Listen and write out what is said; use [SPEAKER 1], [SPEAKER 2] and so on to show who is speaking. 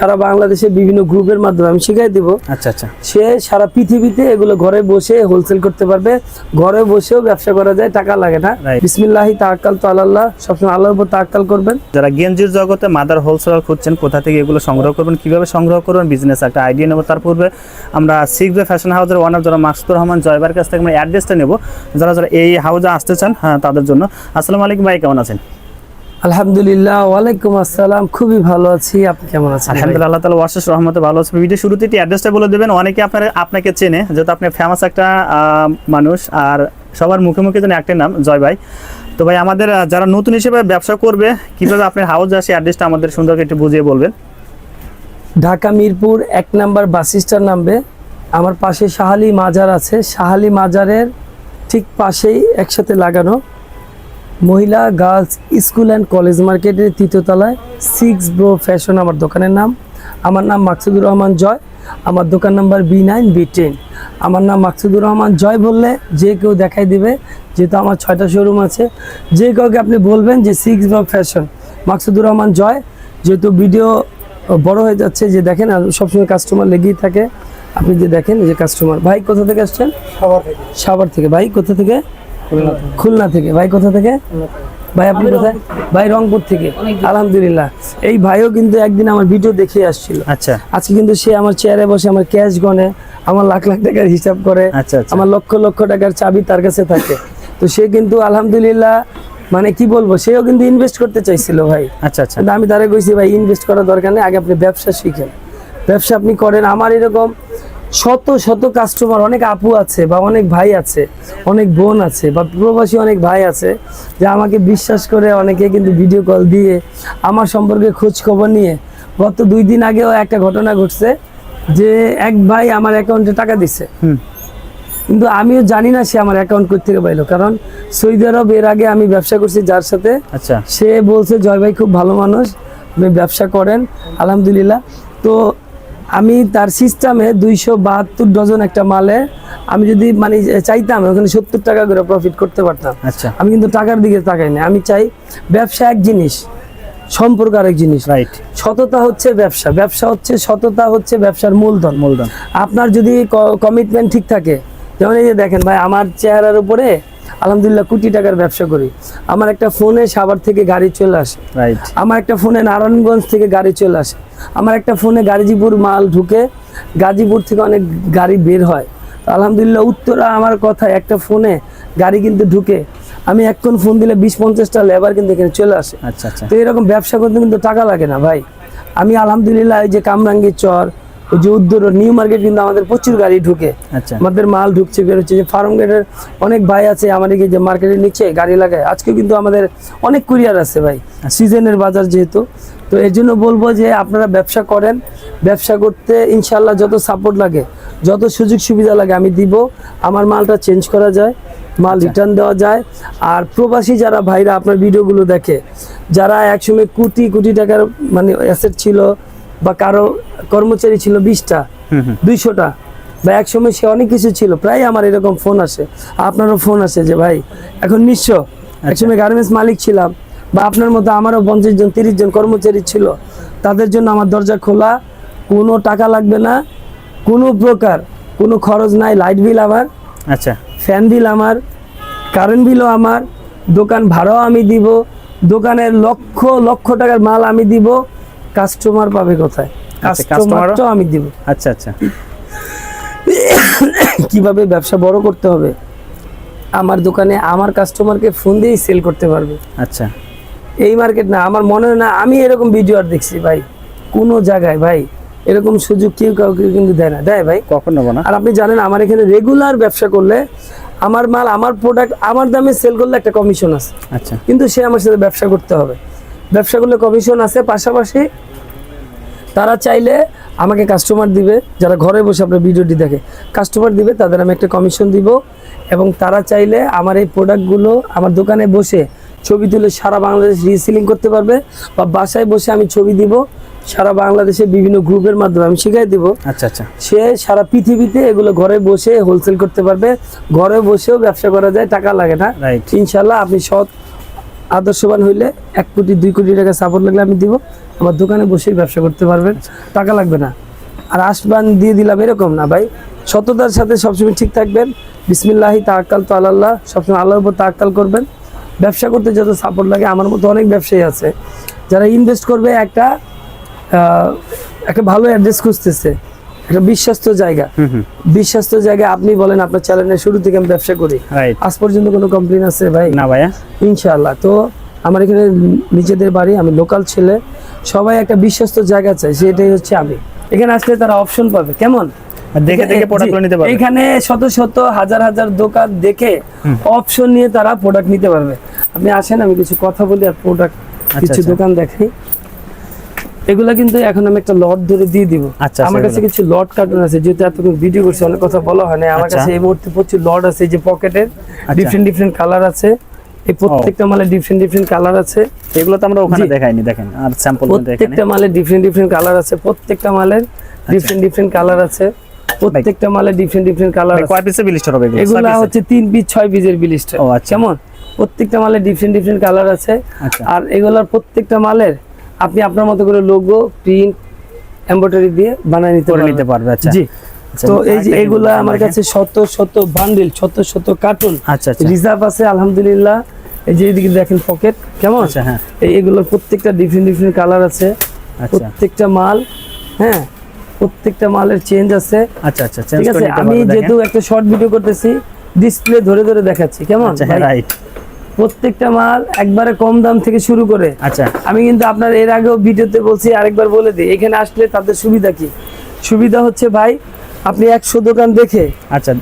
[SPEAKER 1] সারা বাংলাদেশে বিভিন্ন গ্রুপের মাধ্যমে আমি শিখাই দিব।
[SPEAKER 2] আচ্ছা আচ্ছা।
[SPEAKER 1] সে সারা পৃথিবীতে এগুলো ঘরে বসে হোলসেল করতে পারবে। ঘরে বসেও ব্যবসা করা যায় টাকা লাগে না. বিসমিল্লাহি তাকাল তো আল্লাহ সবসময় আল্লাহর উপর তাকাল করবেন।
[SPEAKER 2] যারা গেঞ্জির জগতে মাদার হোলসেলার খুঁজছেন কোথা থেকে এগুলো সংগ্রহ করবেন কীভাবে সংগ্রহ করবেন বিজনেস একটা আইডিয়া নেব। তার পূর্বে আমরা সিক্স বাই ফ্যাশন হাউসের ওনার যারা মাকসুদুর রহমান জয়বার কাছ থেকে আমরা অ্যাড্রেসটা নেব। যারা যারা এই হাউসে আসতে চান হ্যাঁ তাদের জন্য। আসসালামু আলাইকুম ভাই কেমন আছেন?
[SPEAKER 1] আলহামদুলিল্লাহ ওয়ালাইকুম আসসালাম খুবই ভালো আছি আপনি কেমন আছেন?
[SPEAKER 2] আলহামদুলিল্লাহ আল্লাহ তালা ওয়াশেষ রহমতে ভালো আছে ভিডিও শুরুতে একটি অ্যাড্রেসটা বলে দেবেন অনেকে আপনার আপনাকে চেনে যেহেতু আপনি ফেমাস একটা মানুষ আর সবার মুখে মুখে যেন একটা নাম জয় ভাই। তো ভাই আমাদের যারা নতুন হিসেবে ব্যবসা করবে কীভাবে আপনার হাউস আসে অ্যাড্রেসটা আমাদের সুন্দর করে একটু বুঝিয়ে বলবেন।
[SPEAKER 1] ঢাকা মিরপুর এক নাম্বার বাস স্ট্যান্ড নামবে। আমার পাশে শাহালি মাজার আছে শাহালি মাজারের ঠিক পাশেই একসাথে লাগানো। মহিলা গার্লস স্কুল অ্যান্ড কলেজ মার্কেটের তৃতীয় তলায় সিক্স ব্রো ফ্যাশন আমার দোকানের নাম। আমার নাম মাকসুদুর রহমান জয়। আমার দোকান number B nine B ten. আমার নাম মাকসুদুর রহমান জয় বললে যে কেউ দেখাই দিবে যেহেতু আমার ছয়টা শোরুম আছে। যে কাউকে আপনি বলবেন যে six bro fashion Maksudur Rahman Joy. যেহেতু ভিডিও বড় হয়ে যাচ্ছে যে দেখেন আর সবসময় কাস্টমার লেগেই থাকে। আপনি যে দেখেন যে কাস্টমার ভাই কোথা থেকে আসছেন? সাভার থেকে। ভাই কোথা থেকে? খুলনা থেকে। ভাই কোথা থেকে? ভাই আপনি কোথায়? ভাই রংপুর থেকে। আলহামদুলিল্লাহ। এই ভাইও কিন্তু একদিন আমার ভিডিও দেখে আসছিল।
[SPEAKER 2] আচ্ছা।
[SPEAKER 1] আজকে কিন্তু সে আমার চেয়ারে বসে আমার ক্যাশ গনে আমার লাখ লাখ টাকার হিসাব করে
[SPEAKER 2] আচ্ছা, আচ্ছা।
[SPEAKER 1] আমার লক্ষ লক্ষ টাকার চাবি তার কাছে থাকে। তো সে কিন্তু আলহামদুলিল্লাহ মানে কি বলব সেও কিন্তু ইনভেস্ট করতে চাইছিল ভাই।
[SPEAKER 2] আচ্ছা আচ্ছা।
[SPEAKER 1] আমি তারে কইছি ভাই ইনভেস্ট করার দরকার নেই আগে আপনি ব্যবসা শিখেন। ব্যবসা আপনি করেন আমার এরকম শত শত কাস্টমার অনেক আপু আছে বা অনেক ভাই আছে অনেক বোন আছে বা প্রবাসী অনেক ভাই আছে যে আমাকে বিশ্বাস করে অনেকে কিন্তু ভিডিও কল দিয়ে আমার সম্পর্কে খোঁজ খবর নিয়ে গত দুই দিন আগেও একটা ঘটনা ঘটছে যে এক ভাই আমার অ্যাকাউন্টে টাকা দিছে। কিন্তু আমিও জানি না সে আমার অ্যাকাউন্ট কোথা থেকে পাইলো কারণ সৌদি আরব এর আগে আমি ব্যবসা করছি যার সাথে।
[SPEAKER 2] আচ্ছা।
[SPEAKER 1] সে বলছে জয় ভাই খুব ভালো মানুষ আপনি ব্যবসা করেন আলহামদুলিল্লাহ। তো আমি তার সিস্টেমে দুইশো বাহাত্তর ডজন একটা মালে আমি যদি মানে চাইতাম ওখানে সত্তর টাকা করে প্রফিট করতে পারতাম।
[SPEAKER 2] আচ্ছা।
[SPEAKER 1] আমি কিন্তু টাকার দিকে তাকাই না আমি চাই ব্যবসা এক জিনিস সম্পর্ক আরেক জিনিস।
[SPEAKER 2] রাইট
[SPEAKER 1] সততা হচ্ছে ব্যবসা। ব্যবসা হচ্ছে সততা হচ্ছে ব্যবসার মূলধন।
[SPEAKER 2] মূলধন।
[SPEAKER 1] আপনার যদি কমিটমেন্ট ঠিক থাকে যেমন এই যে দেখেন ভাই আমার চেহারার উপরে আলহামদুলিল্লাহ কোটি টাকার ব্যবসা করি। আমার একটা ফোনে সাভার থেকে গাড়ি চলে আসে। আমার একটা ফোনে নারায়ণগঞ্জ থেকে গাড়ি চলে আসে। আমার একটা ফোনে গাজীপুর মাল ঢুকে গাজীপুর থেকে অনেক গাড়ি বের হয়। তো আলহামদুলিল্লাহ উত্তরা আমার কথা একটা ফোনে গাড়ি কিন্তু ঢুকে। আমি এখন ফোন দিলে বিশ পঞ্চাশটা লেবার কিন্তু এখানে চলে আসে।
[SPEAKER 2] আচ্ছা আচ্ছা।
[SPEAKER 1] তো এরকম ব্যবসা করতে কিন্তু টাকা লাগে না ভাই। আমি আলহামদুলিল্লাহ এই যে কামরাঙ্গীর চর ওই যে উদ্যোর নিউ মার্কেট কিন্তু আমাদের প্রচুর গাড়ি ঢুকে।
[SPEAKER 2] আচ্ছা।
[SPEAKER 1] আমাদের মাল ঢুকছে বেরোচ্ছে যে ফার্ম গেটের অনেক ভাই আছে আমাদের যে মার্কেটের নিচে গাড়ি লাগায়। আজকে কিন্তু আমাদের অনেক কুরিয়ার আছে ভাই সিজনের বাজার যেহেতু। তো এর জন্য বলব যে আপনারা ব্যবসা করেন। ব্যবসা করতে ইনশাল্লাহ যত সাপোর্ট লাগে যত সুযোগ সুবিধা লাগে আমি দিব। আমার মালটা চেঞ্জ করা যায় মাল রিটার্ন দেওয়া যায়। আর প্রবাসী যারা ভাইরা আপনার ভিডিওগুলো দেখে যারা একসময় কোটি কোটি টাকার মানে অ্যাসেট ছিল বা কারও কর্মচারী ছিল বিশটা দুইশোটা বা একসময় সে অনেক কিছু ছিল। প্রায় আমার এরকম ফোন আসে আপনারও ফোন আসে যে ভাই এখন নিঃস্ব একসময় গার্মেন্টস মালিক ছিলাম বা আপনার মতো আমারও পঞ্চাশ জন তিরিশ জন কর্মচারী ছিল। তাদের জন্য আমার দরজা খোলা কোনো টাকা লাগবে না কোনো প্রকার কোনো খরচ নাই লাইট বিল আমার
[SPEAKER 2] আচ্ছা।
[SPEAKER 1] ফ্যান বিল আমার কারেন্ট বিলও আমার দোকান ভাড়াও আমি দিব দোকানের লক্ষ লক্ষ টাকার মাল আমি দিব কাস্টমার পাবে কোথায়?
[SPEAKER 2] আচ্ছা, customer-
[SPEAKER 1] কাস্টমারটাও আমি দিব।
[SPEAKER 2] আচ্ছা আচ্ছা।
[SPEAKER 1] কীভাবে ব্যবসা বড় করতে হবে? আমার দোকানে আমার কাস্টমারকে ফোন দিয়েই সেল করতে পারবে।
[SPEAKER 2] আচ্ছা।
[SPEAKER 1] এই মার্কেট না আমার মনে হয় না আমি এরকম ভিডিও আর দেখছি ভাই। কোনো জায়গায় ভাই এরকম সুযোগ কেউ কাউকে কিন্তু দেয় না। দেয় ভাই।
[SPEAKER 2] কখন নেব না?
[SPEAKER 1] আর আপনি জানেন আমার এখানে রেগুলার ব্যবসা করলে আমার মাল আমার প্রোডাক্ট আমার দামে সেল করলে একটা কমিশন আছে।
[SPEAKER 2] আচ্ছা।
[SPEAKER 1] কিন্তু সে আমার সাথে ব্যবসা করতে হবে। ব্যবসা করলে কমিশন আছে পাশাপাশি তারা চাইলে আমাকে কাস্টমার দিবে যারা ঘরে বসে আপনার ভিডিওটি দেখে। কাস্টমার দিবে তাদের আমি একটা কমিশন দিব এবং তারা চাইলে আমার এই প্রোডাক্টগুলো আমার দোকানে বসে ছবি তুলে সারা বাংলাদেশ রিসিলিং করতে পারবে বা বাসায় বসে আমি ছবি দিব সারা বাংলাদেশে বিভিন্ন গ্রুপের মাধ্যমে আমি শিখাই দিব।
[SPEAKER 2] আচ্ছা আচ্ছা।
[SPEAKER 1] সে সারা পৃথিবীতে এগুলো ঘরে বসে হোলসেল করতে পারবে ঘরে বসেও ব্যবসা করা যায় টাকা লাগে না। ইনশাল্লাহ আপনি সৎ আদর্শবান হইলে এক কোটি, দুই কোটি টাকা সাপোর্ট লাগলে আমি দিব। আমার দোকানে বসেই ব্যবসা করতে পারবেন। টাকা লাগবে না। আর আসবান দিয়ে দিলাম এরকম না ভাই। সততার সাথে সবসময় ঠিক থাকবেন। বিসমিল্লাহি তাক্কাল তো আল্লাহ সবসময় আল্লাহর উপর তাক্কাল করবেন। ব্যবসা করতে যত সাপোর্ট লাগে, আমার মতো অনেক ব্যবসায়ী আছে। যারা ইনভেস্ট করবে একটা একটা ভালো অ্যাড্রেস খুঁজতেছে। একটা বিশ্বস্ত জায়গা। বিশ্বস্ত জায়গায় আপনি বলেন আপনার চ্যানেলের শুরু থেকে আমি ব্যবসা করি। আজ পর্যন্ত কোনো কমপ্লেন আছে ভাই?
[SPEAKER 2] না ভাইয়া।
[SPEAKER 1] ইনশাআল্লাহ। তো আমার এখানে নিজেদের বাড়ি আমি লোকাল ছেলে। সবাই একটা বিশ্বস্ত জায়গা চাই সেটাই হচ্ছে আমি। এখানে আসলে তারা অপশন পাবে। কেমন?
[SPEAKER 2] দেখে দেখে প্রোডাক্টগুলো নিতে পারবে।
[SPEAKER 1] এখানে শত শত হাজার হাজার দোকান দেখে অপশন নিয়ে তারা প্রোডাক্ট নিতে পারবে। আপনি আসেন আমি কিছু কথা বলি আর প্রোডাক্ট কিছু
[SPEAKER 2] আচ্ছা।
[SPEAKER 1] দোকান দেখাই এগুলা কিন্তু এখন আমি একটা লট ধরে দিয়ে দিব।
[SPEAKER 2] আচ্ছা,
[SPEAKER 1] আমার
[SPEAKER 2] আচ্ছা,
[SPEAKER 1] কাছে কিছু লট কার্টুন আছে যেহেতু এতক্ষণ ভিডিও করছি অনেক কথা বলা হয় না আমার
[SPEAKER 2] আচ্ছা।
[SPEAKER 1] কাছে এই মুহূর্তে প্রচুর লট আছে যে পকেটের ডিফারেন্ট ডিফারেন্ট কালার আছে। এই প্রত্যেকটা মালে ডিফারেন্ট ডিফারেন্ট কালার আছে।
[SPEAKER 2] এগুলো তো আমরা ওখানে দেখাইনি দেখেন আর স্যাম্পল
[SPEAKER 1] প্রত্যেকটা মালের ডিফারেন্ট ডিফারেন্ট কালার আছে প্রত্যেকটা মালের ডিফারেন্ট ডিফারেন্ট কালার আছে। প্রত্যেকটা মালের ডিফারেন্ট ডিফারেন্ট কালার আছে।
[SPEAKER 2] কয় পিসে বিলিস্টার হবে এগুলো?
[SPEAKER 1] এগুলা হচ্ছে তিন পিস ছয় পিসের বিলিস্টার
[SPEAKER 2] ও, আচ্ছা।
[SPEAKER 1] কেমন? প্রত্যেকটা মালের ডিফারেন্ট ডিফারেন্ট কালার আছে।
[SPEAKER 2] আচ্ছা।
[SPEAKER 1] আর এগুলার প্রত্যেকটা মালের আপনি আপনার মতো করে লোগো প্রিন্ট এমব্রয়ডারি দিয়ে বানিয়ে নিতে
[SPEAKER 2] করে নিতে পারবে আচ্ছা।
[SPEAKER 1] জি।
[SPEAKER 2] আচ্ছা,
[SPEAKER 1] তো এই যে এগুলা আমার কাছে শত শত বান্ডিল শত শত কার্টুন
[SPEAKER 2] আচ্ছা আচ্ছা।
[SPEAKER 1] রিজার্ভ আছে আলহামদুলিল্লাহ। এই যে এদিকে দেখেন পকেট কেমন?
[SPEAKER 2] আচ্ছা হ্যাঁ।
[SPEAKER 1] এই এগুলোর প্রত্যেকটা ডিফারেন্ট ডিফারেন্ট কালার আছে।
[SPEAKER 2] আচ্ছা।
[SPEAKER 1] প্রত্যেকটা মাল হ্যাঁ? প্রত্যেকটা মালের চেঞ্জ আছে।
[SPEAKER 2] আচ্ছা আচ্ছা চেঞ্জ
[SPEAKER 1] ঠিক আছে আমি যেহেতু একটা শর্ট ভিডিও করতেছি ডিসপ্লে ধরে ধরে দেখাচ্ছি কেমন?
[SPEAKER 2] আচ্ছা রাইট
[SPEAKER 1] প্রত্যেকটা মাল একবারে কম দাম থেকে শুরু করে।
[SPEAKER 2] আচ্ছা।
[SPEAKER 1] আমি কিন্তু আপনার এর আগেও ভিডিওতে বলছি আরেকবার বলে দিই এখানে আসলে তাদের সুবিধা কি? সুবিধা হচ্ছে ভাই আপনি একশো দোকান দেখে
[SPEAKER 2] আচ্ছা।